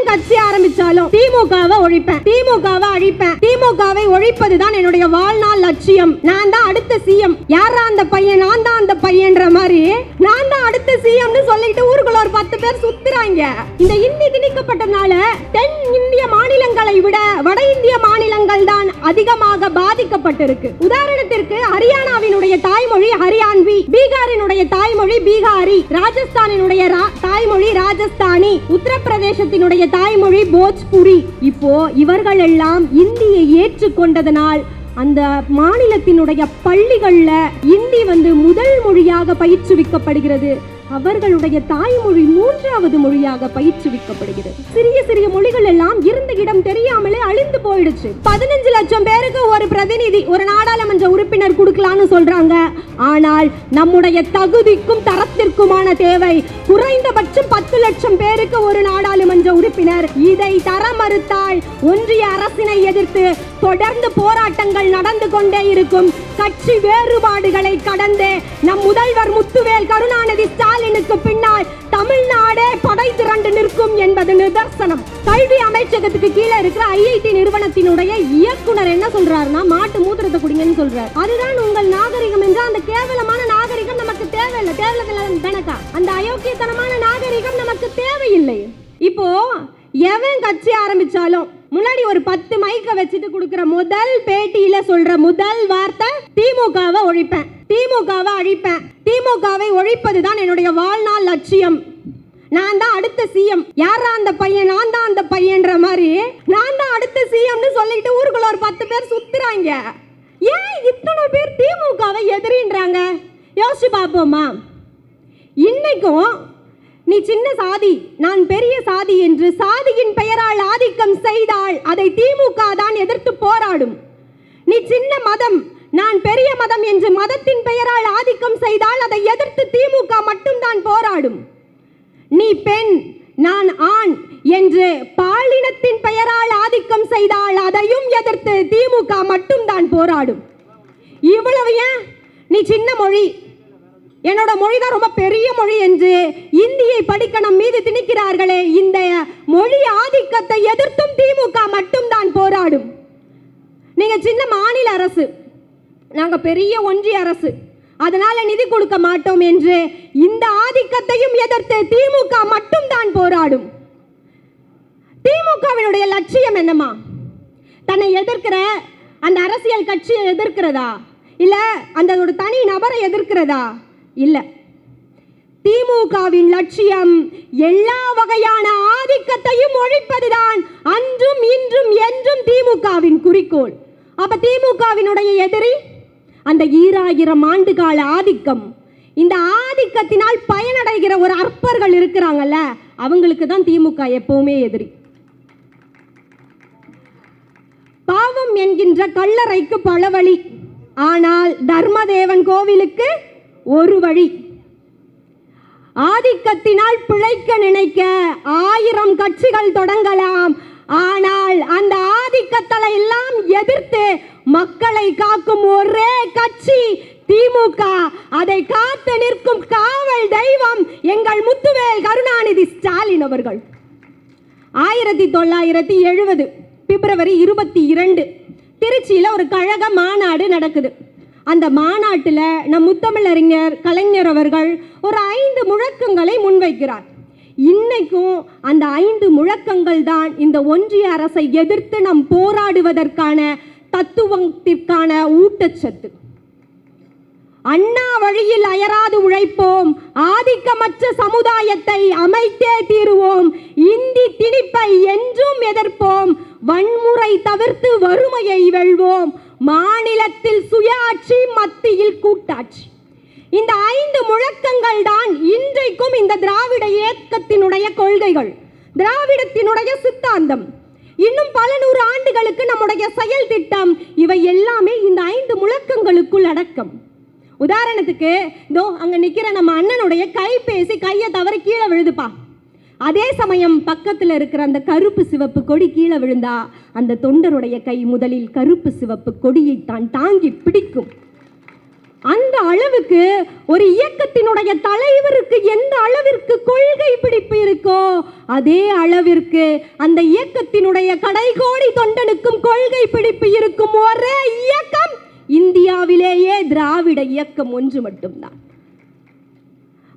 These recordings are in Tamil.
எவன் கட்சி ஆரம்பிச்சாலும் திமுகவை ஒழிப்பேன். திமுகவை அழிப்பேன். திமுகவை ஒழிப்பதுதான் என்னுடைய வாழ்நாள் லட்சியம். நான் தான் அடுத்த சிஎம் யாரா அந்த பையன்? நான் தான் அந்த பையன்ற மாதிரி நான் தான் அடுத்த சிஎம்னு சொல்லிட்டு ஊருக்குள்ள ஒரு பத்து பேர் சுத்துறாங்க. இந்த இந்தி திணிக்கப்பட்டனால தென் இந்திய மாநிலங்களை விட வட இந்திய மாநிலங்கள் தான் அதிகமாக பாதிக்கப்பட்டிருக்கு. உதாரணத்திற்கு ஹரியானாவினுடைய தாய்மொழி ஹரியான்வி பீகாரினுடைய தாய்மொழி பீகாரி ராஜஸ்தானினுடைய தாய்மொழி ராஜஸ்தானி உத்தரப்பிரதேசத்தினுடைய தாய்மொழி போஜ்புரி. இப்போ இவர்கள் எல்லாம் இந்தியை ஏற்றுக்கொண்டதனால் அந்த மாநிலத்தினுடைய பள்ளிகளில் இந்தி வந்து முதல் மொழியாக பயிற்றுவிக்கப்படுகிறது. அவர்களுடைய தாய்மொழி மூன்றாவது மொழியாக பயிற்றுவிக்கப்படுகிறது. சிறிய சிறிய மொழிகள் எல்லாம் இருந்த இடம் தெரியாமலே அழிந்து போயிடுச்சு. பதினஞ்சு லட்சம் பேருக்கு ஒரு பிரதிநிதி ஒரு நாடாளுமன்ற உறுப்பினர் கொடுக்கலாம்னு சொல்றாங்க. ஆனால் நம்முடைய தகுதிக்கும் தரத்திற்குமான தேவை. குறைந்தபட்சம் பத்து லட்சம் பேருக்கு ஒரு நாடாளுமன்ற உறுப்பினர். இதை தர மறுத்தால் ஒன்றிய அரசினை எதிர்த்து தொடர்ந்து போராட்டங்கள் நடந்து கொண்டே இருக்கும். கட்சி வேறுபாடுகளை கடந்து நம் முதல்வர் முத்துவேல் கருணாநிதி ஸ்டாலினுக்கு பின்னால் தமிழ்நாடே படை திரண்டு நிற்கும் என்பது நிதர்சனம். கல்வி அமைச்சகத்துக்கு கீழே இருக்கிற ஐஐடி நிறுவனத்தினுடைய இயக்குனர் என்ன சொல்றாருன்னா மாட்டு மூத்திரத்தை குடிங்கன்னு சொல்றாரு. அதுதான் உங்கள் நாகரிகம் என்று அந்த கேவலமான நாகரிகம் நமக்கு தேவையில்லை. தேவையில்லை கணக்கா அந்த அயோக்கியத்தனமான நாகரிகம் நமக்கு தேவையில்லை. இப்போ எவன் கட்சி ஆரம்பிச்சாலும் முன்னாடி ஒரு பத்து மைக்க வச்சுட்டு கொடுக்கிற முதல் பேட்டியில சொல்ற முதல் வார்த்தை திமுகவை ஒழிப்பேன். திமுகவை அழிப்பேன். திமுகவை ஒழிப்பதுதான் என்னுடைய வாழ்நாள் லட்சியம். நான் தான் அடுத்த சிஎம் யாரா அந்த பையன்? நான் தான் அந்த பையன்ற மாதிரி. நான் தான் அடுத்த சிஎம்னு சொல்லிட்டு ஊருக்குள்ள ஒரு பத்து பேர் சுத்துறாங்க. ஏன் இத்தனை பேர் திமுகவை எதிரின்றாங்க? யோசிச்சு பார்ப்போமா? இன்னைக்கும் நீ சின்ன சாதி நான் பெரிய சாதி என்று சாதியின் பெயரால் ஆதிக்கம் செய்தால் அதை திமுக தான் எதிர்த்து போராடும். நீ சின்ன மதம் நான் பெரிய மதம் என்று மதத்தின் பெயரால் ஆதிக்கம் செய்தால் அதை எதிர்த்து திமுக மட்டும்தான் போராடும். நீ பெண் நான் ஆண் என்று பாலினத்தின் பெயரால் ஆதிக்கம் செய்தால் அதையும் எதிர்த்து திமுக மட்டும்தான் போராடும். இவ்வளவு ஏன்? நீ சின்ன மொழி. என்னோட மொழி தான் ரொம்ப பெரிய மொழி என்று இந்தியை படிக்க நம் மீது திணிக்கிறார்களே இந்த மொழி ஆதிக்கத்தை எதிர்த்தும் திமுக மட்டும்தான் போராடும். நீங்க சின்ன மாநில அரசு. நாங்கள் பெரிய ஒன்றிய அரசு. அதனால நிதி கொடுக்க மாட்டோம் என்று இந்த ஆதிக்கத்தையும் எதிர்த்து திமுக மட்டும்தான் போராடும். திமுகவினுடைய லட்சியம் என்னமா தன்னை எதிர்க்கிற அந்த அரசியல் கட்சியை எதிர்க்கிறதா? இல்ல அந்த ஒரு தனி நபரை எதிர்க்கிறதா? இல்ல. திமுகவின் லட்சியம் எல்லா வகையான ஆதிக்கத்தையும் ஒழிப்பதுதான் அன்றும் இன்றும் என்றும் திமுகவின் குறிக்கோள். அப்ப திமுகவினுடைய எதிரி? அந்த ஈராயிரம் ஆண்டு கால ஆதிக்கம். இந்த ஆதிக்கத்தினால் பயனடைகிற ஒரு அற்பர்கள் இருக்கிறாங்கல்ல அவங்களுக்கு தான் திமுக எப்பவுமே எதிரி. பாவம் என்கின்ற கல்லறைக்கு பல வழி. ஆனால் தர்மதேவன் கோவிலுக்கு ஒரு வழி. ஆதிக்கத்தினால் பிழைக்க நினைக்க ஆயிரம் கட்சிகள் தொடங்கலாம். ஆனால் அந்த ஆதிக்கத்தலை எல்லாம் எதிர்த்து மக்களை காக்கும் ஒரே கட்சி திமுக. அதை காத்து நிற்கும் காவல் தெய்வம் எங்கள் முத்துவேல் கருணாநிதி ஸ்டாலின் அவர்கள். ஆயிரத்தி தொள்ளாயிரத்தி எழுபது பிப்ரவரி இருபத்தி இரண்டு திருச்சியில் ஒரு கழக மாநாடு நடக்குது. அந்த மாநாட்டில் நம் முத்தமிழறிஞர் கலைஞர் அவர்கள் ஒரு ஐந்து முழக்கங்களை முன்வைக்கிறார். இன்னைக்கும் அந்த ஐந்து முழக்கங்கள் தான் இந்த ஒன்றிய அரசை எதிர்த்து நம் போராடுவதற்கான தத்துவத்திற்கான ஊட்டச்சத்து. அண்ணா வழியில் அயராது உழைப்போம். ஆதிக்கமற்ற சமுதாயத்தை அமைத்தே தீருவோம். இந்தி திணிப்பை என்றும் எதிர்ப்போம். வன்முறை தவிர்த்து வறுமையை வெல்வோம். மாநிலத்தில் சுயாட்சி மத்தியில் கூட்டாட்சி. இந்த ஐந்து முழக்கங்கள் தான் இன்றைக்கும் இந்த திராவிட இயக்கத்தினுடைய கொள்கைகள். திராவிடத்தினுடைய சித்தாந்தம். இன்னும் பல நூறு ஆண்டுகளுக்கு நம்முடைய செயல் திட்டம் இவை எல்லாமே இந்த ஐந்து முழக்கங்களுக்குள் அடக்கம். உதாரணத்துக்கு இதோ அங்க நிக்கிற நம்ம அண்ணனுடைய கைபேசி கையை தவறி கீழே விழுதுப்பா. அதே சமயம் பக்கத்தில் இருக்கிற அந்த கருப்பு சிவப்பு கொடி கீழே விழுந்தா அந்த தொண்டருடைய கை முதலில் கருப்பு சிவப்பு கொடியை தான் தாங்கி பிடிக்கும். அந்த அளவுக்கு ஒரு இயக்கத்தினுடைய தலைவருக்கு எந்த அளவிற்கு கொள்கை பிடிப்பு இருக்கோ அதே அளவிற்கு அந்த இயக்கத்தினுடைய கடைகோடி தொண்டனுக்கும் கொள்கை பிடிப்பு இருக்கும் ஒரே இயக்கம் இந்தியாவிலேயே திராவிட இயக்கம் ஒன்று மட்டும்தான்.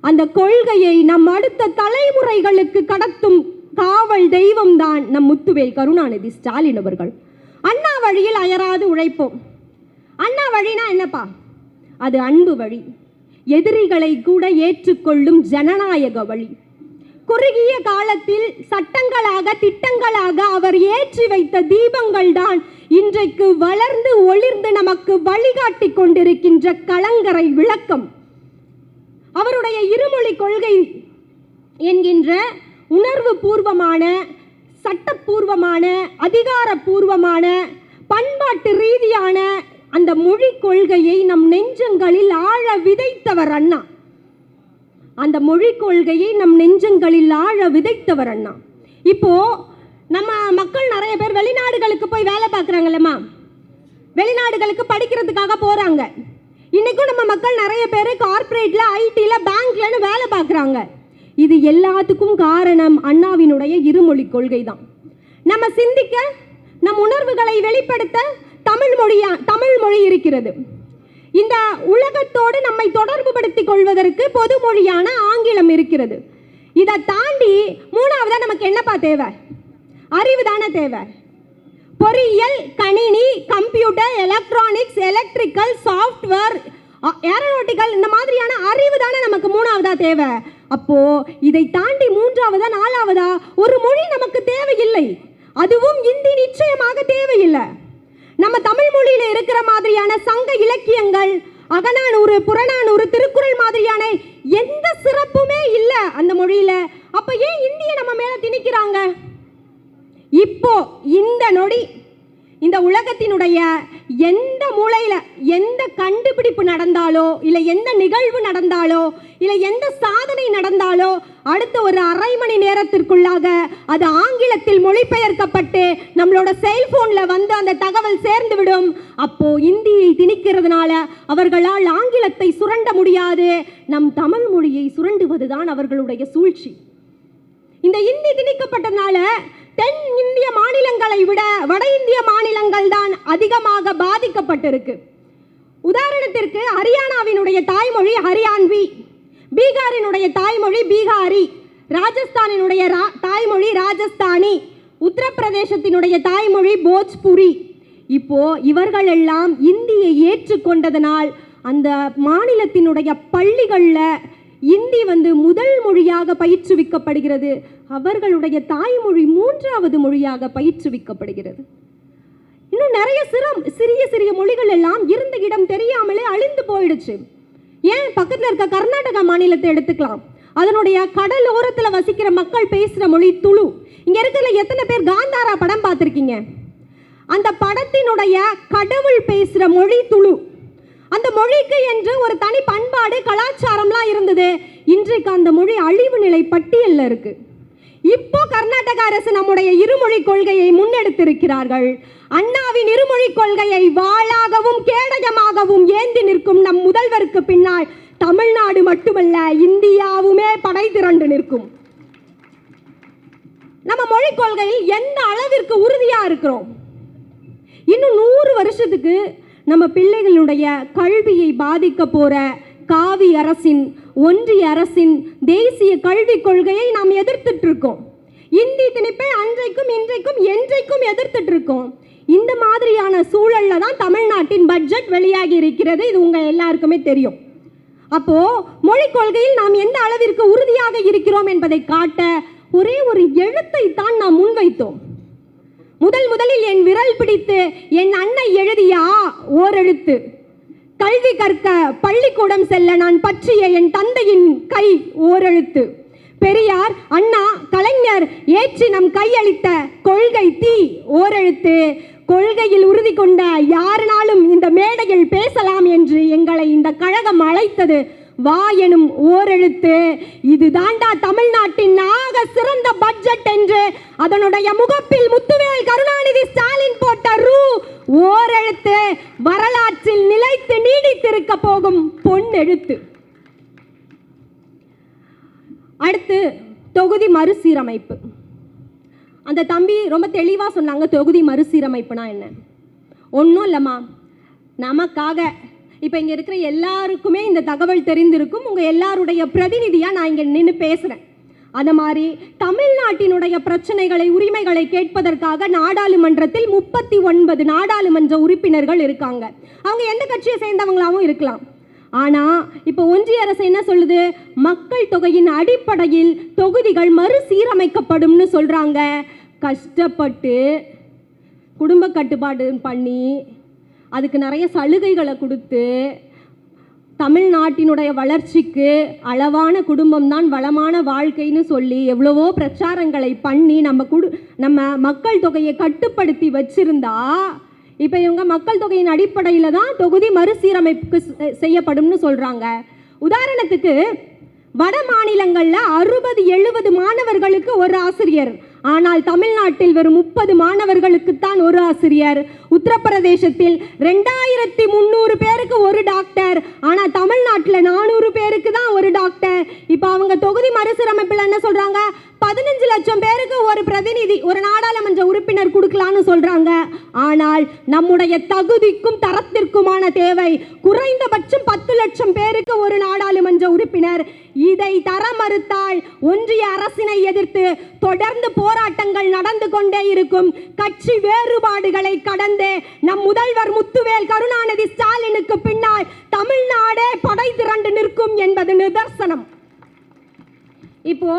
அந்த கொள்கையை நம் அடுத்த தலைமுறைகளுக்கு கடத்தும் காவல் தெய்வம்தான் நம் முத்துவேல் கருணாநிதி ஸ்டாலின் அவர்கள். அண்ணா வழியில் அயராது உழைப்போம். அண்ணா வழினா என்னப்பா? அது அன்பு வழி. எதிரிகளை கூட ஏற்றுக்கொள்ளும் ஜனநாயக வழி. குறுகிய காலத்தில் சட்டங்களாக திட்டங்களாக அவர் ஏற்றி வைத்த தீபங்கள் தான் இன்றைக்கு வளர்ந்து ஒளிர்ந்து நமக்கு வழிகாட்டி கொண்டிருக்கின்ற கலங்கரை விளக்கம். அவருடைய இருமொழி கொள்கை என்கின்ற உணர்வு பூர்வமான சட்டப்பூர்வமான அதிகாரப்பூர்வமான பண்பாட்டு ரீதியான அந்த மொழி கொள்கையை நம் நெஞ்சங்களில் ஆழ விதைத்தவர் அண்ணா. அந்த மொழி கொள்கையை நம் நெஞ்சங்களில் ஆழ விதைத்தவர் அண்ணா. இப்போ நம்ம மக்கள் நிறைய பேர் வெளிநாடுகளுக்கு போய் வேலை பார்க்குறாங்கல்லம்மா வெளிநாடுகளுக்கு படிக்கிறதுக்காக போகிறாங்க இன்றைக்கும் நம்ம மக்கள் நிறைய பேர் கார்ப்பரேட்டில் ஐடியில் பேங்க்லன்னு வேலை பார்க்குறாங்க. இது எல்லாத்துக்கும் காரணம் அண்ணாவினுடைய இருமொழி கொள்கை தான் நம்ம சிந்திக்க நம் உணர்வுகளை வெளிப்படுத்த தமிழ் மொழியா தமிழ் மொழி இருக்கிறது. இந்த உலகத்தோடு நம்மை தொடர்பு படுத்திக் கொள்வதற்கு பொது மொழியான ஆங்கிலம் இருக்கிறது. இதை தாண்டி மூணாவதா நமக்கு என்னப்பா தேவை? அறிவு தானே தேவை? பொறியியல் கணினி computer electronics electrical software aeronautical இந்த மாதிரியான அறிவு தானே நமக்கு மூணாவதா தேவை? அப்போ இதை தாண்டி மூன்றாவதா நாலாவதா ஒரு மொழி நமக்கு தேவையில்லை. அதுவும் இந்தி நிச்சயமாக தேவையில்லை. நம்ம தமிழ் மொழியில இருக்கிற மாதிரியான சங்க இலக்கியங்கள் அகநானூறு புறநானூறு திருக்குறள் மாதிரியான எந்த சிறப்புமே இல்லை அந்த மொழியில. அப்ப ஏன் இந்திய நம்ம மேல திணிக்கிறாங்க? இப்போ இந்த நொடி இந்த உலகத்தினுடைய எந்த மூலையில் எந்த கண்டுபிடிப்பு நடந்தாலோ இல்லை எந்த நிகழ்வு நடந்தாலோ இல்லை எந்த சாதனை நடந்தாலோ அடுத்த ஒரு அரை மணி நேரத்திற்குள்ளாக அது ஆங்கிலத்தில் மொழிபெயர்க்கப்பட்டு நம்மளோட செல்போனில் வந்து அந்த தகவல் சேர்ந்து விடும். அப்போ இந்தியை திணிக்கிறதுனால அவர்களால் ஆங்கிலத்தை சுரண்ட முடியாது. நம் தமிழ் மொழியை சுரண்டுவதுதான் அவர்களுடைய சூழ்ச்சி. இந்த இந்தி திணிக்கப்பட்டதுனால தென் இந்திய மாநிலங்களை விட வட இந்திய மாநிலங்கள் தான் அதிகமாக பாதிக்கப்பட்டிருக்கு. உதாரணத்திற்கு ஹரியானாவினுடைய தாய்மொழி ஹரியான்வி பீகாரினுடைய தாய்மொழி பீகாரி ராஜஸ்தானினுடைய ரா- தாய்மொழி ராஜஸ்தானி உத்தரப்பிரதேசத்தினுடைய தாய்மொழி போஜ்புரி. இப்போ இவர்கள் எல்லாம் இந்தியை ஏற்றுக்கொண்டதனால் அந்த மாநிலத்தினுடைய பள்ளிகளில் இந்தி வந்து முதல் மொழியாக பயிற்றுவிக்கப்படுகிறது. அவர்களுடைய தாய்மொழி மூன்றாவது மொழியாக பயிற்றுவிக்கப்படுகிறது. இன்னும் நிறைய சிறம் சிறிய சிறிய மொழிகள் எல்லாம் இருந்த இடம் தெரியாமலே அழிந்து போயிடுச்சு. ஏன்? பக்கத்தில் இருக்க கர்நாடகா மாநிலத்தை எடுத்துக்கலாம். அதனுடைய கடல் ஓரத்தில் வசிக்கிற மக்கள் பேசுகிற மொழி துளு. இங்கே இருக்கிற எத்தனை பேர் காந்தாரா படம் பார்த்துருக்கீங்க? அந்த படத்தினுடைய கடவுள் பேசுகிற மொழி துளு. அந்த மொழிக்கு என்று ஒரு தனி பண்பாடு கலாச்சாரம்லாம் இருந்தது. இன்றைக்கு அந்த மொழி அழிவு நிலை பட்டியலில் இருக்குது இப்போ கர்நாடக அரசு நம்முடைய இருமொழி கொள்கையை முன்னெடுத்திருக்கிறார்கள். அண்ணாவின் இருமொழி கொள்கையை வாளாகவும் கேடயமாகவும் ஏந்தி நிற்கும் நம் முதல்வருக்கு பின்னால் தமிழ்நாடு மட்டுமல்ல இந்தியாவுமே படை திரண்டு நிற்கும். நம்ம மொழி கொள்கையில் எந்த அளவிற்கு உறுதியா இருக்கிறோம்? இன்னும் நூறு வருஷத்துக்கு நம்ம பிள்ளைகளுடைய கல்வியை பாதிக்க போற காவி அரசின் ஒன்றிய அரசின் தேசிய கல்விக் கொள்கையை நாம் எதிர்த்துட்டு இருக்கோம் இந்தி திணிப்பை அன்றைக்கும் இன்றைக்கும் என்றைக்கும் எதிர்த்துட்டு இருக்கோம் இந்த மாதிரியான சூழல்ல தான் தமிழ்நாட்டின் பட்ஜெட் வெளியாகி இருக்கிறது. இது உங்க எல்லாருக்குமே தெரியும். அப்போ மொழிக் கொள்கையில் நாம் எந்த அளவிற்கு உறுதியாக இருக்கிறோம் என்பதை காட்ட ஒரே ஒரு எழுத்தை தான் நாம் முன்வைத்தோம். முதல் முதலில் என் விரல் பிடித்து என் அன்னை எழுதியா ஓரெழுத்து. கல்வி கற்க பள்ளிக்கூடம் செல்ல நான் பற்றிய என் தந்தையின் கை ஓரெழுத்து. பெரியார் அண்ணா கலைஞர் ஏற்றி நம் கையளித்த கொள்கை தீ ஓரெழுத்து. கொள்கையில் உறுதி கொண்ட யாருனாலும் இந்த மேடையில் பேசலாம் என்று எங்களை இந்த கழகம் அழைத்தது வா எனும் ஓரெழுத்து இது தாண்டா தமிழ்நாட்டின் ஆக சிறந்த பட்ஜெட் என்று அதனுடைய முகப்பில் முத்துவேல் கருணாநிதி ஸ்டாலின் போட்ட ரூ ஓரெழுத்து வரலாற்றில் நிலைத்து நீடித்திருக்க போகும் பொன்னெழுத்து. அடுத்து தொகுதி மறுசீரமைப்பு. அந்த தம்பி ரொம்ப தெளிவாக சொன்னாங்க தொகுதி மறுசீரமைப்புனா என்ன? ஒன்றும் இல்லைம்மா. நமக்காக இப்போ இங்கே இருக்கிற எல்லாருக்குமே இந்த தகவல் தெரிந்திருக்கும். உங்கள் எல்லாருடைய பிரதிநிதியாக நான் இங்கே நின்று பேசுகிறேன் அந்த மாதிரி தமிழ்நாட்டினுடைய பிரச்சனைகளை உரிமைகளை கேட்பதற்காக நாடாளுமன்றத்தில் முப்பத்தி ஒன்பது நாடாளுமன்ற உறுப்பினர்கள் இருக்காங்க. அவங்க எந்த கட்சியை சேர்ந்தவங்களாகவும் இருக்கலாம். ஆனால் இப்போ ஒன்றிய அரசு என்ன சொல்லுது? மக்கள் தொகையின் அடிப்படையில் தொகுதிகள் மறுசீரமைக்கப்படும்னு சொல்கிறாங்க கஷ்டப்பட்டு குடும்ப கட்டுப்பாடு பண்ணி அதுக்கு நிறைய சலுகைகளை கொடுத்து தமிழ்நாட்டினுடைய வளர்ச்சிக்கு அளவான குடும்பம் தான் வளமான வாழ்க்கைன்னு சொல்லி எவ்வளவோ பிரச்சாரங்களை பண்ணி நம்ம குடு நம்ம மக்கள் தொகையை கட்டுப்படுத்தி வச்சிருந்தா இப்போ இவங்க மக்கள் தொகையின் அடிப்படையில் தான் தொகுதி மறுசீரமைப்பு செ- செய்யப்படும்னு சொல்கிறாங்க உதாரணத்துக்கு வட மாநிலங்களில் அறுபது எழுபது மாணவர்களுக்கு ஒரு ஆசிரியர். ஆனால் தமிழ்நாட்டில் வெறும் முப்பது மாணவர்களுக்குத்தான் ஒரு ஆசிரியர். உத்தரப்பிரதேசத்தில் ரெண்டாயிரத்தி முந்நூறு பேருக்கு ஒரு டாக்டர். ஆனால் தமிழ்நாட்டில் நானூறு பேருக்கு தான் ஒரு டாக்டர். இப்போ அவங்க தொகுதி மறுசீரமைப்பில் என்ன சொல்கிறாங்க பதினஞ்சு லட்சம் பேருக்கு ஒரு பிரதிநிதி ஒரு நாடாளுமன்ற உறுப்பினர் கொடுக்கலான்னு சொல்றாங்க. ஆனால் நம்முடைய தகுதிக்கும் தரத்திற்குமான தேவை குறைந்தபட்சம் பத்து லட்சம் பேருக்கு ஒரு நாடாளுமன்ற உறுப்பினர். இதை தர மறுத்தால் ஒன்றிய அரசினை எதிர்த்து தொடர்ந்து போராட்டங்கள் நடந்து கொண்டே இருக்கும். கட்சி வேறுபாடுகளை கடந்து நம் முதல்வர் முத்துவேல் கருணாநிதி ஸ்டாலினுக்கு பின்னால் தமிழ்நாடே படை திரண்டு நிற்கும் என்பது நிதர்சனம். இப்போ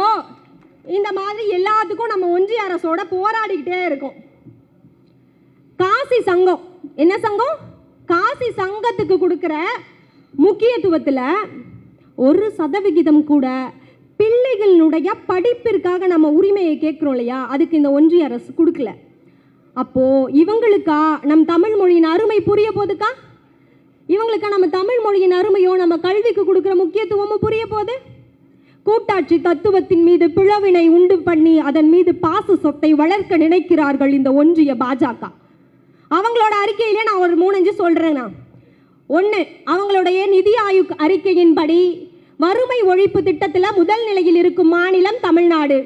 இந்த மாதிரி எல்லாத்துக்கும் நம்ம ஒன்றிய அரசோட போராடிக்கிட்டே இருக்கோம். காசி சங்கம். என்ன சங்கம்? காசி சங்கத்துக்கு கொடுக்குற முக்கியத்துவத்தில் ஒரு சதவிகிதம் கூட பிள்ளைகளினுடைய படிப்பிற்காக நம்ம உரிமையை கேட்குறோம் இல்லையா? அதுக்கு இந்த ஒன்றிய அரசு கொடுக்கல. அப்போ இவங்களுக்கா நம் தமிழ் மொழியின் அருமை புரிய போதுக்கா இவங்களுக்கா நம்ம தமிழ் மொழியின் அருமையோ நம்ம கல்விக்கு கொடுக்குற முக்கியத்துவமும் புரிய போகுது? கூட்டாட்சி தத்துவத்தின் மீது பிளவினை உண்டு பண்ணி அதன் மீது பாச சொத்தை வளர்க்க நினைக்கிறார்கள் இந்த ஒன்றிய பாஜக. அவங்களோட அறிக்கையிலே நான் ஒரு மூணஞ்சு சொல்றேன்? ஒன்று அவங்களுடைய நிதி ஆயுக் அறிக்கையின்படி வறுமை ஒழிப்பு திட்டத்தில் முதல் நிலையில் இருக்கும் மாநிலம் தமிழ்நாடு.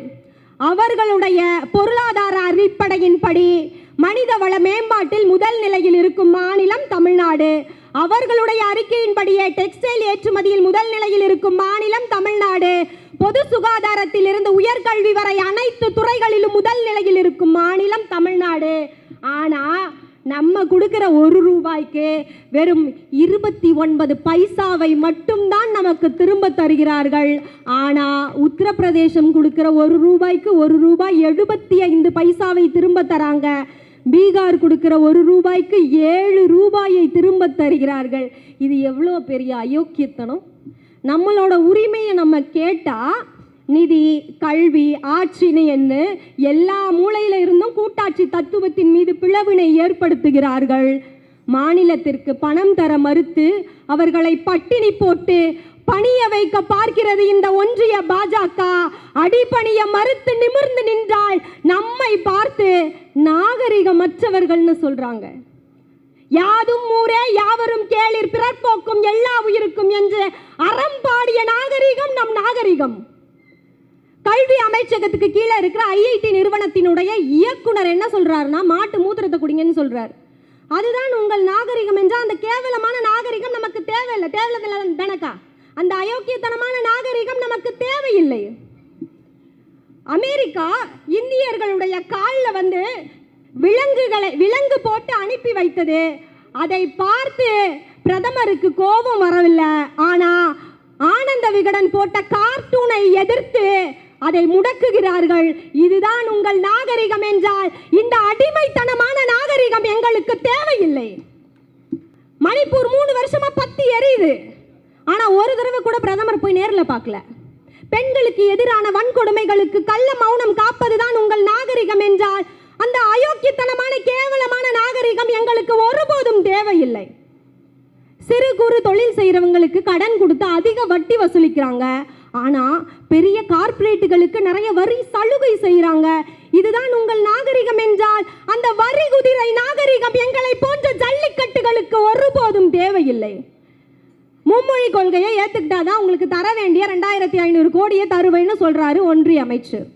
அவர்களுடைய பொருளாதார அடிப்படையின்படி மனித வள மேம்பாட்டில் முதல் நிலையில் இருக்கும் மாநிலம் தமிழ்நாடு. அவர்களுடைய அறிக்கையின்படியே டெக்ஸ்டைல் ஏற்றுமதியில் முதல் நிலையில் இருக்கும் மாநிலம் தமிழ்நாடு. பொது சுகாதாரத்தில் இருந்து உயர்கல்வி வரை அனைத்து துறைகளிலும் முதல் நிலையில் இருக்கும் மாநிலம் தமிழ்நாடு. ஆனா நம்ம கொடுக்கிற ஒரு ரூபாய்க்கு வெறும் இருபத்தி ஒன்பது பைசாவை மட்டும்தான் நமக்கு திரும்ப தருகிறார்கள். ஆனா உத்தரப்பிரதேசம் கொடுக்கிற ஒரு ரூபாய்க்கு ஒரு ரூபாய் எழுபத்தி ஐந்து பைசாவை திரும்ப தராங்க. பீகார் கொடுக்கிற ஒரு ரூபாய்க்கு ஏழு ரூபாயை திரும்ப தருகிறார்கள். இது எவ்வளோ பெரிய அயோக்கியத்தனம்? நம்மளோட உரிமையை நம்ம கேட்டால் நிதி கல்வி ஆட்சின்னு என்ன எல்லா மூலையில இருந்தும் கூட்டாட்சி தத்துவத்தின் மீது பிளவினை ஏற்படுத்துகிறார்கள். மாநிலத்திற்கு பணம் தர மறுத்து அவர்களை பட்டினி போட்டு பணிய வைக்க பார்க்கிறது இந்த ஒன்றிய பாஜக. அடிபணிய மறுத்து நிமிர்ந்து நின்றால் நம்மை பார்த்து நாகரிகமற்றவர்கள்னு சொல்றாங்க. யாதும் ஊரே யாவரும் கேளிர் பிறர்போக்கும் எல்லா உயிருக்கும் என்று அறம் பாடிய நாகரிகம் நம் நாகரிகம். கல்வி அமைச்சகத்துக்கு கீழே இருக்கிற ஐஐடி நிறுவனத்தினுடைய இயக்குனர் என்ன சொல்றாருன்னா மாட்டு மூத்திரத்தை குடிங்கன்னு சொல்றாரு. அதுதான் உங்கள் நாகரிகம் என்றால் அந்த கேவலமான நாகரிகம் நமக்கு தேவையில்லை. தேவையில்லை தானக்கா அந்த அயோக்கியத்தனமான நாகரிகம் நமக்கு தேவையில்லை. அமெரிக்கா இந்தியர்களுடைய காலில் வந்து விலங்குகளை விலங்கு போட்டு அனுப்பி வைத்தது. அதை பார்த்து பிரதமருக்கு கோபம் வரவில்லை. ஆனால் ஆனந்த விகடன் போட்ட கார்ட்டூனை எதிர்த்து அதை முடக்குகிறார்கள். இதுதான் உங்கள் நாகரிகம் என்றால் இந்த அடிமைத்தனமான நாகரிகம் எங்களுக்கு தேவையில்லை. மணிப்பூர் மூணு வருஷமா பத்தி எரியுது. ஆனா ஒரு தடவை கூட பிரதமர் போய் நேரில் பார்க்கல. பெண்களுக்கு எதிரான வன்கொடுமைகளுக்கு கள்ள மௌனம் காப்பதுதான் உங்கள் நாகரிகம் என்றால் அந்த அயோக்கியத்தனமான கேவலமான நாகரிகம் எங்களுக்கு ஒருபோதும் தேவையில்லை. சிறு குறு தொழில் செய்கிறவங்களுக்கு கடன் கொடுத்து அதிக வட்டி வசூலிக்கிறாங்க. ஆனால் பெரிய கார்ப்பரேட்டுகளுக்கு நிறைய வரி சலுகை செய்கிறாங்க இதுதான் உங்கள் நாகரிகம் என்றால் அந்த வரி குதிரை நாகரிகம் எங்களை போன்ற ஜல்லிக்கட்டுகளுக்கு ஒருபோதும் தேவையில்லை. மும்மொழி கொள்கையை ஏற்றுக்கிட்டாதான் உங்களுக்கு தர வேண்டிய ரெண்டாயிரத்தி ஐநூறு கோடியை தருவேன்னு சொல்கிறாரு ஒன்றிய அமைச்சர்.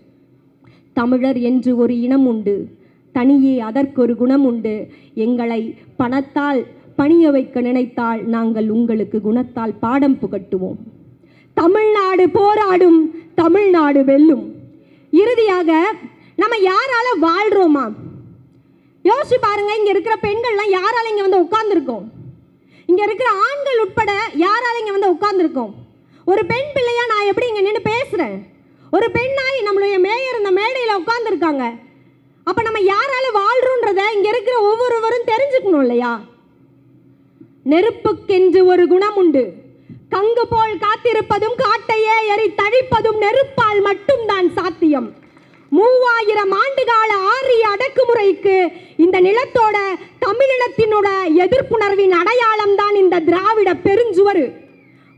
தமிழர் என்று ஒரு இனம் உண்டு. தனியே அதற்கொரு குணம் உண்டு. எங்களை பணத்தால் பணிய வைக்க நினைத்தால் நாங்கள் உங்களுக்கு குணத்தால் பாடம் புகட்டுவோம். தமிழ்நாடு போராடும் தமிழ்நாடு வெல்லும். இறுதியாக நம்ம யாரால வாழ்றோமா? யோசிச்சு பாருங்க இங்க இருக்கிற பெண்கள்லாம் யாரால இங்க வந்து உட்கார்ந்துருக்கோம்? இங்க இருக்கிற ஆண்கள் உட்பட யாரால இங்க வந்து உட்கார்ந்துருக்கோம்? ஒரு பெண் பிள்ளையா நான் எப்படி இங்க நின்று பேசுறேன்? ஒரு பெண்ணாய் நம்மளுடைய மேயர் இந்த மேடையில உட்கார்ந்துருக்காங்க. அப்ப நம்ம யாரால வாழ்றோன்றத இங்க இருக்கிற ஒவ்வொருவரும் தெரிஞ்சுக்கணும் இல்லையா? நெருப்புக்கென்று ஒரு குணம் உண்டு. கங்கு போல் காத்திருப்பதும் காட்டையே எரி தழிப்பதும் நெருப்பால் மட்டும்தான் சாத்தியம். மூவாயிரம் ஆண்டுகால ஆரிய அடக்குமுறைக்கு இந்த நிலத்தோட தமிழினத்தினோட எதிர்ப்புணர்வின் அடையாளம் தான் இந்த திராவிட பெருஞ்சுவர்.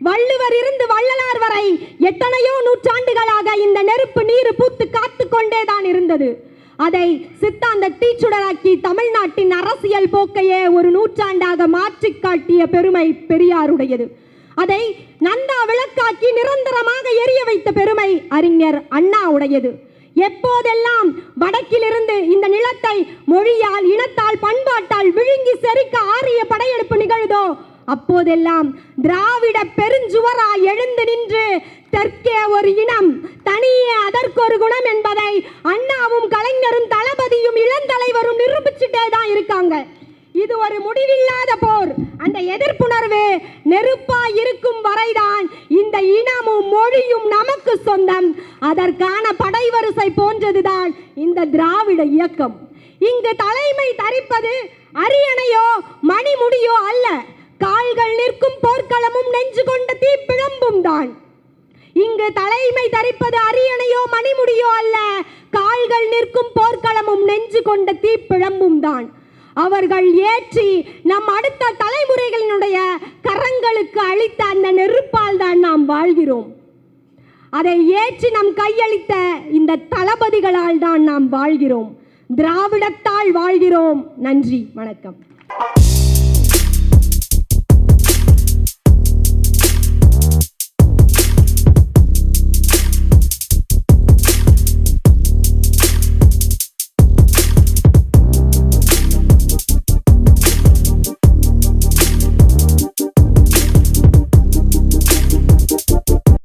வள்ளுவர் இருந்து வள்ளலார் வரை எத்தனையோ நூற்றாண்டுகளாக இந்த நெருப்பு நீர் பூத்து காத்து கொண்டே தான் இருந்தது. அதை சித்தாந்த தீச்சுடராக்கி தமிழ்நாட்டின் அரசியல் போக்கையே ஒரு நூற்றாண்டாக மாற்றி காட்டிய பெருமை பெரியாருடையது. அதை நந்தா விளக்காக்கி நிரந்தரமாக எரிய வைத்த பெருமை அறிஞர் அண்ணா உடையது. எப்போதெல்லாம் வடக்கிலிருந்து இந்த நிலத்தை மொழியால் இனத்தால் பண்பாட்டால் விழுங்கி செரிக்க ஆரிய படையெடுப்பு நிகழ்தோ அப்போதெல்லாம் திராவிட பெருஞ்சுவராய் எழுந்து நின்று தெற்கே ஒரு இனம் தனியே அதற்கொரு குணம் என்பதை அண்ணாவும் கலைஞரும் தளபதியும் இளந்தலைவரும் நிரூபிச்சுட்டே தான் இருக்காங்க. இது ஒரு முடிவில்லாத போர். அந்த எதிர்ப்புணர்வு நெருப்பா இருக்கும் வரைதான் இந்த இனமும் மொழியும் நமக்கு சொந்தம். அதற்கான படைவரிசை போன்றதுதான் இந்த திராவிட இயக்கம். இங்கு தலைமை தரிப்பது அரியணையோ மணிமுடியோ அல்ல. கால்கள் நிற்கும் போர்க்களமும் நெஞ்சு கொண்ட தீப்பிழம்பும் தான். இங்கு தலைமை தரிப்பது அரியணையோ மணிமுடியோ அல்ல. கால்கள் நிற்கும் போர்க்களமும் நெஞ்சு கொண்ட தீப்பிழம்பும் தான். அவர்கள் ஏற்றி நம் அடுத்த தலைமுறைகளினுடைய கரங்களுக்கு அளித்த அந்த நெருப்பால் தான் நாம் வாழ்கிறோம். அதை ஏற்றி நம் கையளித்த இந்த தளபதிகளால் தான் நாம் வாழ்கிறோம். திராவிடத்தால் வாழ்கிறோம். நன்றி. வணக்கம்.